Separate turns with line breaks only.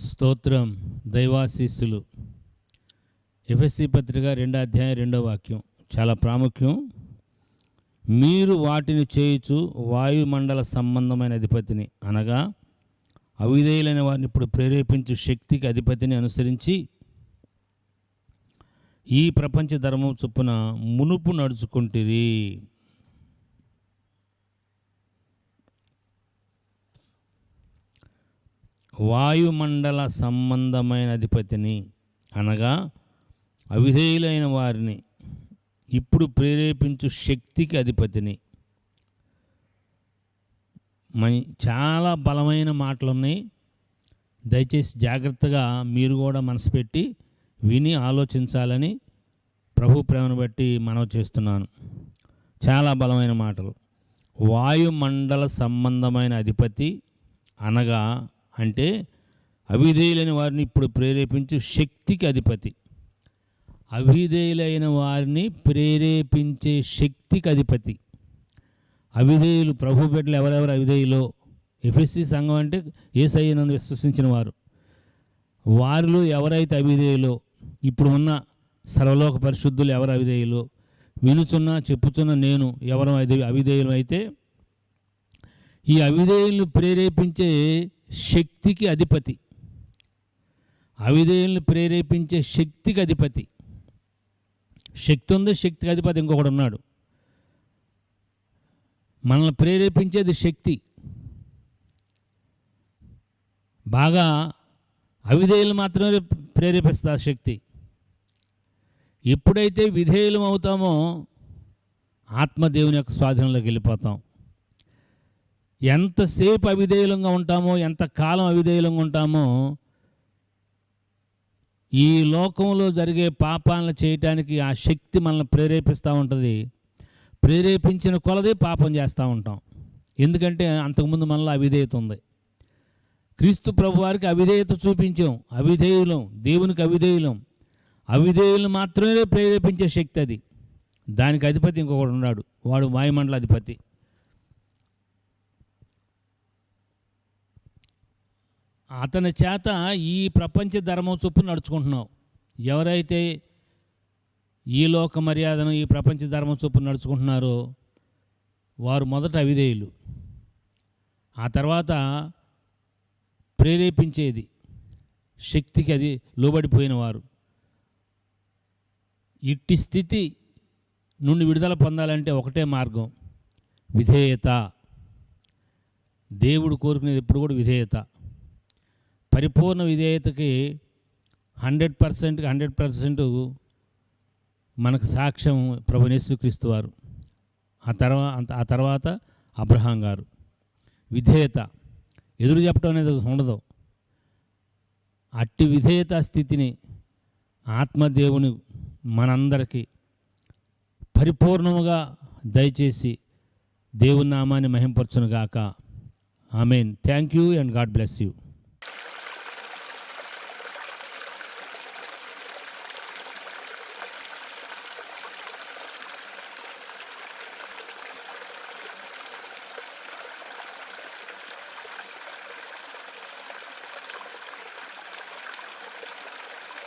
స్తోత్రం దైవాశీస్సులు. ఎఫ్ఎస్సి పత్రిక రెండో అధ్యాయం రెండో వాక్యం చాలా ప్రాముఖ్యం. మీరు వాటిని చేయుచు వాయుమండల సంబంధమైన అధిపతిని అనగా అవిధేయులైన వారిని ఇప్పుడు ప్రేరేపించు శక్తికి అధిపతిని అనుసరించి ఈ ప్రపంచ ధర్మం చొప్పున మునుపు నడుచుకుంటిరి. వాయుమండల సంబంధమైన అధిపతిని అనగా అవిధేయులైన వారిని ఇప్పుడు ప్రేరేపించు శక్తికి అధిపతిని. మై చాలా బలమైన మాటలు ఉన్నాయి దయచేసి జాగ్రత్తగా మీరు కూడా మనసు పెట్టి విని ఆలోచించాలని ప్రభు ప్రేమను బట్టి మనవి చేస్తున్నాను. చాలా బలమైన మాటలు. వాయుమండల సంబంధమైన అధిపతి అనగా అంటే అవిధేయులైన వారిని ఇప్పుడు ప్రేరేపించు శక్తికి అధిపతి. అవిధేయులైన వారిని ప్రేరేపించే శక్తికి అధిపతి. అవిధేయులు ప్రభు బిడ్డలు ఎవరెవరు అవిధేయులో ఎఫ్ఎస్సి సంఘం అంటే ఏసయ్యనందు విశ్వసించిన వారు. వారిలో ఎవరైతే అవిధేయులో ఇప్పుడు ఉన్న సర్వలోక పరిశుద్ధులు ఎవరు అవిధేయులు వినుచున్నా చెప్పుచున్న నేను ఎవరు అవిధేయులు అయితే ఈ అవిధేయులు ప్రేరేపించే శక్తికి అధిపతి. అవిధేయులను ప్రేరేపించే శక్తికి అధిపతి. శక్తి ఉంది శక్తికి అధిపతి ఇంకొకడు ఉన్నాడు. మనల్ని ప్రేరేపించేది శక్తి. బాగా అవిధేయులు మాత్రమే ప్రేరేపిస్తా శక్తి. ఎప్పుడైతే విధేయులం అవుతామో ఆత్మదేవుని యొక్క స్వాధీనంలోకి వెళ్ళిపోతాం. ఎంతసేపు అవిధేయులంగా ఉంటామో ఎంత కాలం అవిధేయులంగా ఉంటామో ఈ లోకంలో జరిగే పాపాలను చేయటానికి ఆ శక్తి మనల్ని ప్రేరేపిస్తూ ఉంటుంది. ప్రేరేపించిన కొలదే పాపం చేస్తూ ఉంటాం. ఎందుకంటే అంతకుముందు మనలో అవిధేయత ఉంది. క్రీస్తు ప్రభు వారికి అవిధేయత చూపించాం. అవిధేయులం దేవునికి అవిధేయులం. అవిధేయులు మాత్రమే ప్రేరేపించే శక్తి అది. దానికి అధిపతి ఇంకొకడు ఉన్నాడు. వాడు వాయుమండల అధిపతి అతని చేత ఈ ప్రపంచ ధర్మం చొప్పున నడుచుకుంటున్నావు. ఎవరైతే ఈ లోక మర్యాదను ఈ ప్రపంచ ధర్మం చొప్పున నడుచుకుంటున్నారో వారు మొదట అవిధేయులు. ఆ తర్వాత ప్రేరేపించేది శక్తికి అది లోబడిపోయిన వారు. ఇట్టి స్థితి నుండి విడుదల పొందాలంటే ఒకటే మార్గం విధేయత. దేవుడు కోరుకునేది ఎప్పుడు కూడా విధేయత. పరిపూర్ణ విధేయతకి హండ్రెడ్ పర్సెంట్కి హండ్రెడ్ పర్సెంట్ మనకు సాక్ష్యం ప్రభు యేసుక్రీస్తు వారు. ఆ తర్వాత ఆ తర్వాత అబ్రహాం గారు. విధేయత. ఎదురు చెప్పడం అనేది ఉండదు. అట్టి విధేయత స్థితిని ఆత్మదేవుని మనందరికీ పరిపూర్ణముగా దయచేసి దేవుని నామాన్ని మహింపరచునుగాక. I mean thank you and God bless you.